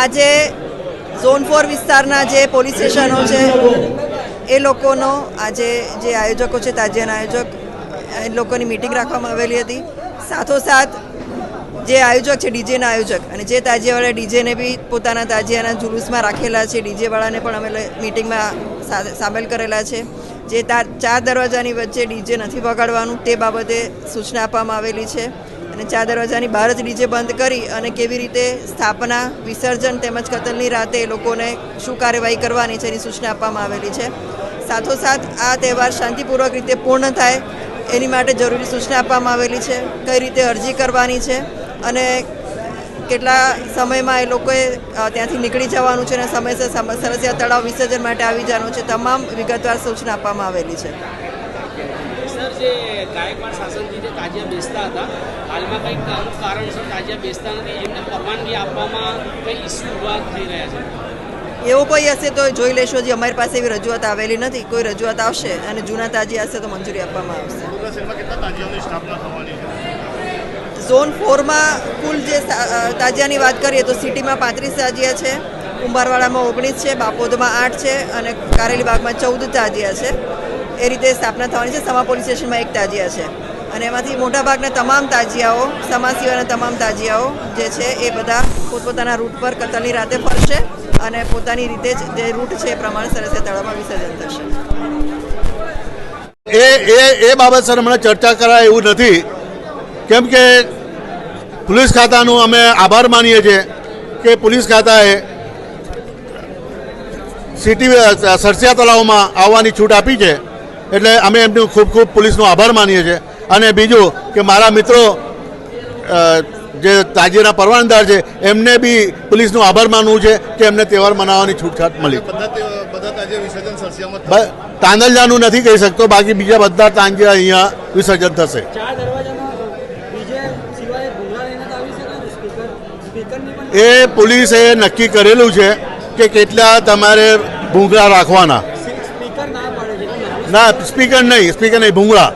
આજે zone four વિસ્તારના જે પોલીસ સ્ટેશનો છે, એ લોકોનો આજે જે આયોજકો છે, તાજિયાના આયોજક, એ લોકોની મિટિંગ રાખવામાં આવેલી હતી. સાથોસાથ જે આયોજક છે, ડીજેના આયોજક, અને જે તાજિયાવાળા ડીજેને બી પોતાના તાજિયાના જુલુસમાં રાખેલા છે, ડીજેવાળાને પણ અમે મિટિંગમાં સામેલ કરેલા છે. જે તા, ચાર દરવાજાની વચ્ચે ડીજે નથી વગાડવાનું, તે બાબતે સૂચના આપવામાં આવેલી છે. અને ચાર દરવાજાની બહાર જ ડીજે બંધ કરી અને કેવી રીતે સ્થાપના, વિસર્જન તેમજ કતલની રાતે એ લોકોને શું કાર્યવાહી કરવાની છે એની સૂચના આપવામાં આવેલી છે. સાથોસાથ આ તહેવાર શાંતિપૂર્વક રીતે પૂર્ણ થાય એની માટે જરૂરી સૂચના આપવામાં આવેલી છે. કઈ રીતે અરજી કરવાની છે અને કેટલા સમયમાં એ લોકોએ ત્યાંથી નીકળી જવાનું છે અને સમયસર સમ- સરસિયા તળાવ વિસર્જન માટે આવી જવાનું છે, તમામ વિગતવાર સૂચના આપવામાં આવેલી છે. જે ગાયકવાડ શાસનથી જે તાજિયા બેસતા હતા હાલમાં કંઈક અમુક કારણસર તાજિયા બેસતા નથી એમને પરવાનગી આપવામાં કંઈ ઇસ્યુ ઊભા થઈ રહ્યા છે? એવું કોઈ હશે તો જોઈ લેશો હજી અમારી પાસે એવી રજૂઆત આવેલી નથી. કોઈ રજૂઆત આવશે અને જૂના તાજી હશે તો મંજૂરી આપવામાં આવશે. સુરત શહેરમાં કેટલા તાજિયાઓની સ્થાપના થવાની છે? ઝોન ફોરમાં કુલ જે તાજિયાની વાત કરીએ તો સિટીમાં પાંત્રીસ તાજિયા છે કુંભારવાડામાં ઓગણીસ છે બાપોદમાં આઠ છે અને કારેલીબાગમાં ચૌદ તાજિયા છે. એ રીતે સ્થાપના થવાની છે. સમા પોલીસ સ્ટેશનમાં એક તાજિયા છે. અને એમાંથી મોટાભાગના તમામ તાજિયાઓ, સમા સિવાયના તમામ તાજિયાઓ જે છે એ બધા પોતપોતાના રૂટ પર કતલની રાતે ફરશે અને પોતાની રીતે જ જે રૂટ છે એ પ્રમાણે સરસિયા તળાવમાં વિસર્જન થશે. એ એ એ બાબત સર હમણાં ચર્ચા કરાય એવું નથી. કેમ કે પોલીસ ખાતાનું અમે આભાર માનીએ છીએ કે પોલીસ ખાતાએ સિટી સરસિયા તળાવમાં આવવાની છૂટ આપી છે. એટલે અમે એમનું ખૂબ ખૂબ પોલીસનો આભાર માનીએ છીએ. અને બીજું કે મારા મિત્રો જે તાજીના પરવાનદાર છે એમને બી પોલીસનો આભાર માનવું છે કે એમને તહેવાર મનાવવાની છૂટછાટ મળી. બધા તે- બધા તાજિયા વિસર્જન સરસિયામાં બ- તાંદલજાનું નથી કહી શકતો બાકી બીજા બધા તાંજિયા અહીંયા વિસર્જન થશે. ચાર દરવાજામાં ડીજે સિવાય ભૂંગળા લઈને તો આવી શકે ને સ્પીકર? સ્પીકરની પણ એ પોલીસે નક્કી કરેલું છે કે કેટલા તમારે ભૂંગળા રાખવાના સ્પીકર ના પાડે છે એટલે ના સ્પીકર નહીં સ્પીકર નહીં ભૂંગળા.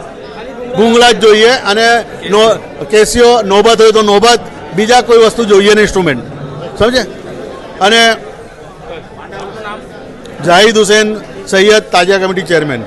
ભૂંગળા જ જોઈએ અને નો કેસીઓ નોબત હોય તો નોબત બીજા કોઈ વસ્તુ જોઈએ નહીં ઇન્સ્ટ્રુમેન્ટ સમજે? અને જાહિદ હુસેન સૈયદ તાજિયા કમિટી ચેરમેન